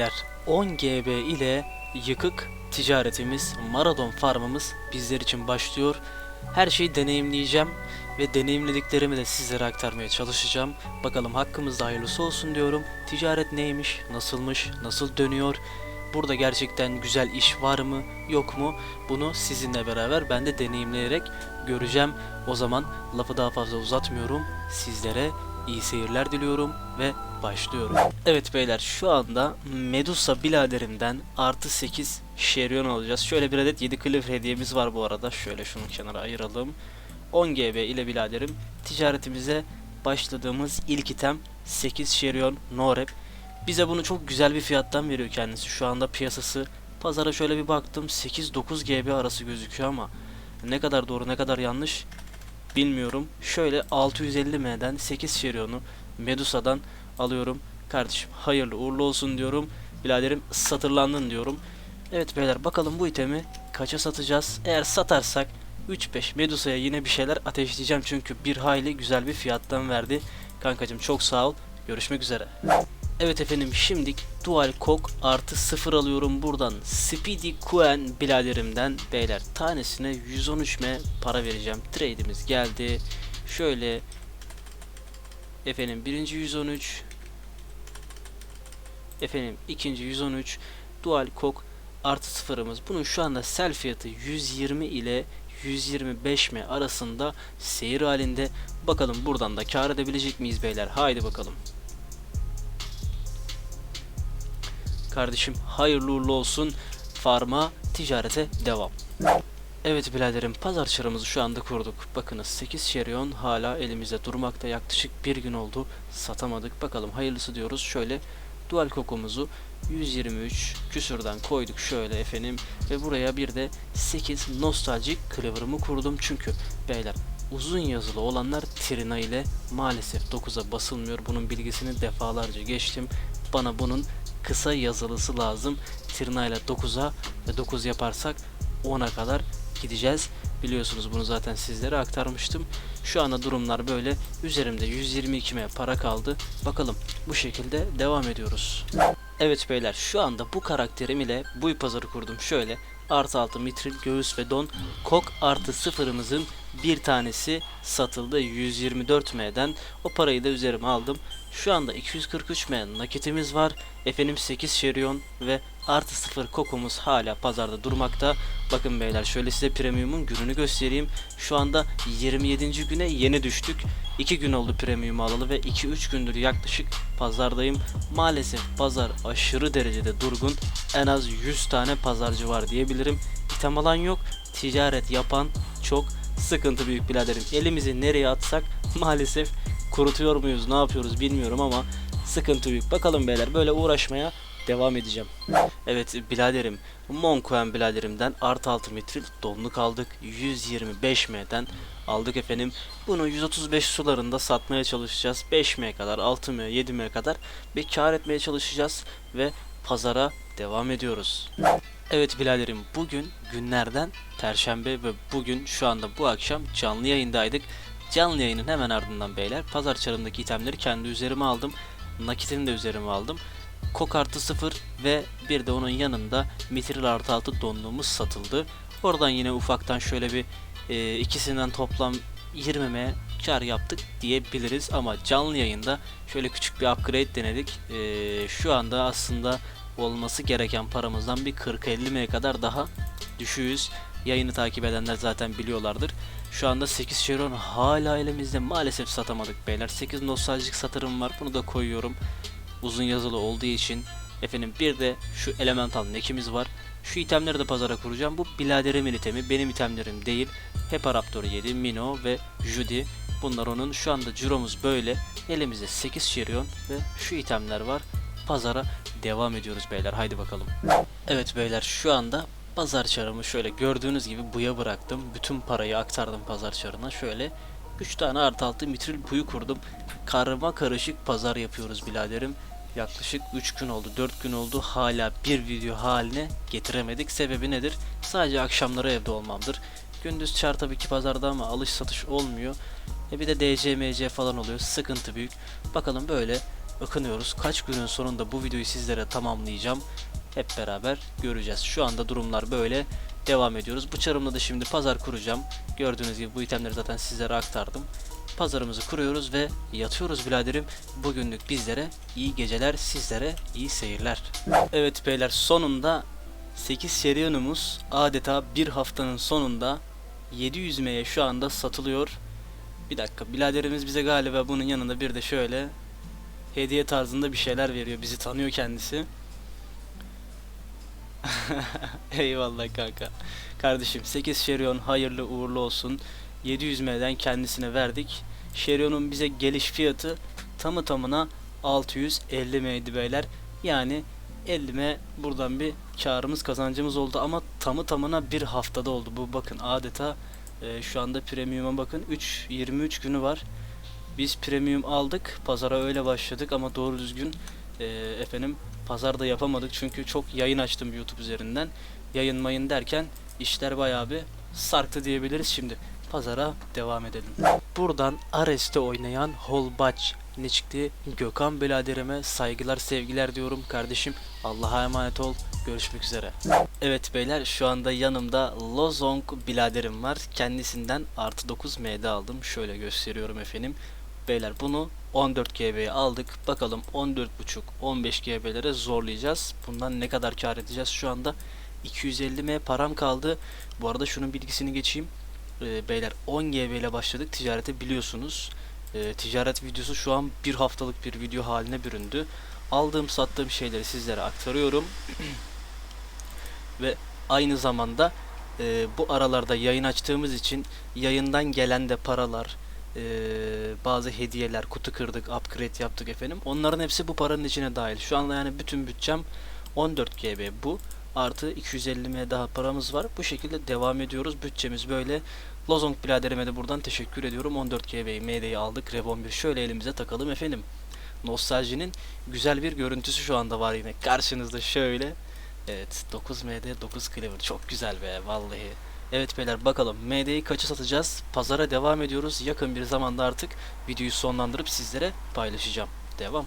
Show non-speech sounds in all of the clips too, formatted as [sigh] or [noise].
beyler 10 GB ile yıkık ticaretimiz, Maradon farmımız bizler için başlıyor. Her şeyi deneyimleyeceğim ve deneyimlediklerimi de sizlere aktarmaya çalışacağım. Bakalım hakkımızda hayırlısı olsun diyorum. Ticaret neymiş, nasılmış, nasıl dönüyor? Burada gerçekten güzel iş var mı, yok mu? Bunu sizinle beraber ben de deneyimleyerek göreceğim. O zaman lafı daha fazla uzatmıyorum. Sizlere iyi seyirler diliyorum ve başlıyorum. Evet beyler şu anda Medusa biladerimden artı 8 şerion alacağız. Şöyle bir adet 7 cliff hediyemiz var bu arada. Şöyle şunu kenara ayıralım. 10 GB ile biladerim ticaretimize başladığımız ilk item 8 şerion no rep. Bize bunu çok güzel bir fiyattan veriyor kendisi. Şu anda piyasası pazara şöyle bir baktım 8-9 GB arası gözüküyor ama ne kadar doğru ne kadar yanlış bilmiyorum. Şöyle 650M'den 8 şeriyonu Medusa'dan alıyorum. Kardeşim hayırlı uğurlu olsun diyorum. Biladerim satırlandın diyorum. Evet beyler bakalım bu itemi kaça satacağız? Eğer satarsak 3-5 Medusa'ya yine bir şeyler ateşleyeceğim çünkü bir hayli güzel bir fiyattan verdi. Kankacım çok sağ ol. Görüşmek üzere. Evet efendim şimdilik Dual Kok artı 0 alıyorum buradan Speedy Quen biladerimden beyler tanesine 113M para vereceğim. Trade'imiz geldi. Şöyle efendim birinci 113 efendim ikinci 113 Dual Kok artı sıfırımız. Bunun şu anda sell fiyatı 120 ile 125 mi arasında seyir halinde. Bakalım buradan da kar edebilecek miyiz beyler? Haydi bakalım. Kardeşim hayırlı uğurlu olsun. Farma ticarete devam. Evet biraderim pazar çarımızı şu anda kurduk. Bakınız 8 şerion hala elimizde durmakta yaklaşık bir gün oldu. Satamadık. Bakalım hayırlısı diyoruz. Şöyle dual kokumuzu 123 küsürden koyduk şöyle efendim. Ve buraya bir de 8 nostaljik cleaver'ımı kurdum. Çünkü beyler uzun yazılı olanlar Trina ile maalesef 9'a basılmıyor. Bunun bilgisini defalarca geçtim. Bana bunun kısa yazılısı lazım. İle 9'a ve 9 yaparsak 10'a kadar gideceğiz. Biliyorsunuz bunu zaten sizlere aktarmıştım. Şu anda durumlar böyle. Üzerimde 122'me para kaldı. Bakalım bu şekilde devam ediyoruz. Evet beyler şu anda bu karakterim ile bu pazarı kurdum. Şöyle artı altı mitril göğüs ve don kok artı sıfırımızın bir tanesi satıldı 124M'den. O parayı da üzerime aldım. Şu anda 243M nakitimiz var. Efendim 8 şerion ve artı 0 kokumuz hala pazarda durmakta. Bakın beyler şöyle size premiumun gününü göstereyim. Şu anda 27. güne yeni düştük. 2 gün oldu premium alalı ve 2-3 gündür yaklaşık pazardayım. Maalesef pazar aşırı derecede durgun. En az 100 tane pazarcı var diyebilirim. İtem alan yok. Ticaret yapan çok sıkıntı büyük biraderim. Elimizi nereye atsak maalesef kurutuyor muyuz ne yapıyoruz bilmiyorum ama sıkıntı büyük. Bakalım beyler böyle uğraşmaya devam edeceğim. Evet biraderim Monkuen biraderimden artı 6 metril donluk aldık. 125M'den aldık efendim. Bunu 135 sularında satmaya çalışacağız. 5M kadar 6M 7M kadar bir kar etmeye çalışacağız ve pazara devam ediyoruz. Evet biraderim bugün günlerden Perşembe ve bugün şu anda bu akşam canlı yayındaydık. Canlı yayının hemen ardından beyler pazar çarındaki itemleri kendi üzerime aldım. Nakitini de üzerime aldım. Kok artı 0 ve bir de onun yanında mitril artı 6 donluğumuz satıldı. Oradan yine ufaktan şöyle bir e, ikisinden toplam 20'me kar yaptık diyebiliriz ama canlı yayında şöyle küçük bir upgrade denedik. E, şu anda aslında olması gereken paramızdan bir 40-50 kadar daha düşüğüz. Yayını takip edenler zaten biliyorlardır. Şu anda 8 Chevron hala elimizde maalesef satamadık beyler. 8 nostaljik satırım var bunu da koyuyorum. Uzun yazılı olduğu için. Efendim bir de şu elemental nekimiz var. Şu itemleri de pazara kuracağım. Bu biladerimin itemi benim itemlerim değil. Hepa Raptor 7, Mino ve Judy. Bunlar onun. Şu anda ciromuz böyle. Elimizde 8 Cherion ve şu itemler var. Pazara devam ediyoruz beyler. Haydi bakalım. Evet beyler şu anda pazar çarımı şöyle gördüğünüz gibi buya bıraktım. Bütün parayı aktardım pazar çarına. Şöyle 3 tane artı altı mitril buyu kurdum. Karma karışık pazar yapıyoruz biraderim. Yaklaşık 3 gün oldu 4 gün oldu hala bir video haline getiremedik. Sebebi nedir? Sadece akşamları evde olmamdır. Gündüz çar tabii ki pazarda ama alış satış olmuyor. E bir de DC, MC falan oluyor. Sıkıntı büyük. Bakalım böyle ıkınıyoruz. Kaç günün sonunda bu videoyu sizlere tamamlayacağım. Hep beraber göreceğiz. Şu anda durumlar böyle. Devam ediyoruz. Bıçarımla da şimdi pazar kuracağım. Gördüğünüz gibi bu itemleri zaten sizlere aktardım. Pazarımızı kuruyoruz ve yatıyoruz biraderim. Bugünlük bizlere iyi geceler, sizlere iyi seyirler. Evet beyler sonunda 8 şeriyonumuz adeta bir haftanın sonunda 700 M'ye şu anda satılıyor. Bir dakika biraderimiz bize galiba bunun yanında bir de şöyle hediye tarzında bir şeyler veriyor. Bizi tanıyor kendisi. [laughs] Eyvallah kanka. Kardeşim 8 şeriyon hayırlı uğurlu olsun. 700 M'den kendisine verdik. Şeriyon'un bize geliş fiyatı tamı tamına 650 M'ydi beyler. Yani 50 M buradan bir karımız kazancımız oldu ama tamı tamına bir haftada oldu. Bu bakın adeta e, şu anda premium'a bakın 3 23 günü var. Biz premium aldık. Pazara öyle başladık ama doğru düzgün e, efendim pazarda yapamadık çünkü çok yayın açtım YouTube üzerinden. Yayın mayın derken işler bayağı bir sarktı diyebiliriz şimdi. Pazara devam edelim. Buradan Ares'te oynayan Holbaç ne çıktı? Gökhan biraderime saygılar sevgiler diyorum kardeşim. Allah'a emanet ol. Görüşmek üzere. Evet beyler şu anda yanımda Lozong biraderim var. Kendisinden artı 9 MD aldım. Şöyle gösteriyorum efendim. Beyler bunu 14 GB'ye aldık. Bakalım 14.5 15 GB'lere zorlayacağız. Bundan ne kadar kar edeceğiz şu anda? 250 M param kaldı. Bu arada şunun bilgisini geçeyim. Ee, beyler 10 GB ile başladık ticarete biliyorsunuz. Ee, ticaret videosu şu an bir haftalık bir video haline büründü. Aldığım sattığım şeyleri sizlere aktarıyorum. [clears throat] Ve aynı zamanda e, bu aralarda yayın açtığımız için yayından gelen de paralar, e, bazı hediyeler, kutu kırdık, upgrade yaptık efendim. Onların hepsi bu paranın içine dahil. Şu anda yani bütün bütçem 14 GB bu. Artı 250 M daha paramız var. Bu şekilde devam ediyoruz. Bütçemiz böyle. Lozong biraderime de buradan teşekkür ediyorum. 14 GB MD'yi aldık. Rev 11 şöyle elimize takalım efendim. Nostaljinin güzel bir görüntüsü şu anda var yine. Karşınızda şöyle. Evet 9 MD 9 Cleaver çok güzel be vallahi. Evet beyler bakalım MD'yi kaça satacağız? Pazara devam ediyoruz. Yakın bir zamanda artık videoyu sonlandırıp sizlere paylaşacağım. Devam.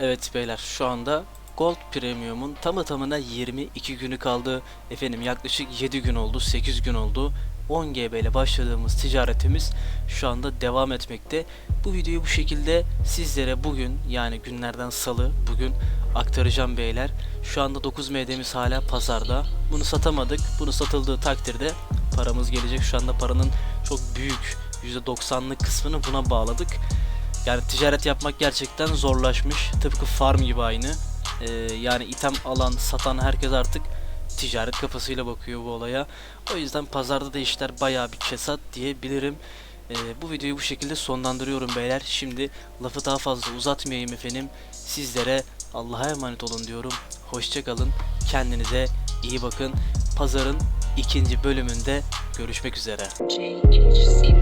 Evet beyler şu anda Gold Premium'un tamı tamına 22 günü kaldı. Efendim yaklaşık 7 gün oldu, 8 gün oldu. 10 GB ile başladığımız ticaretimiz şu anda devam etmekte. Bu videoyu bu şekilde sizlere bugün yani günlerden salı bugün aktaracağım beyler. Şu anda 9 MD'miz hala pazarda. Bunu satamadık. Bunu satıldığı takdirde paramız gelecek. Şu anda paranın çok büyük %90'lık kısmını buna bağladık. Yani ticaret yapmak gerçekten zorlaşmış. Tıpkı farm gibi aynı. Ee, yani item alan, satan herkes artık ticaret kafasıyla bakıyor bu olaya. O yüzden pazarda da işler bayağı bir kesat diyebilirim. Ee, bu videoyu bu şekilde sonlandırıyorum beyler. Şimdi lafı daha fazla uzatmayayım efendim. Sizlere Allah'a emanet olun diyorum. Hoşçakalın. Kendinize iyi bakın. Pazarın ikinci bölümünde görüşmek üzere. JHC.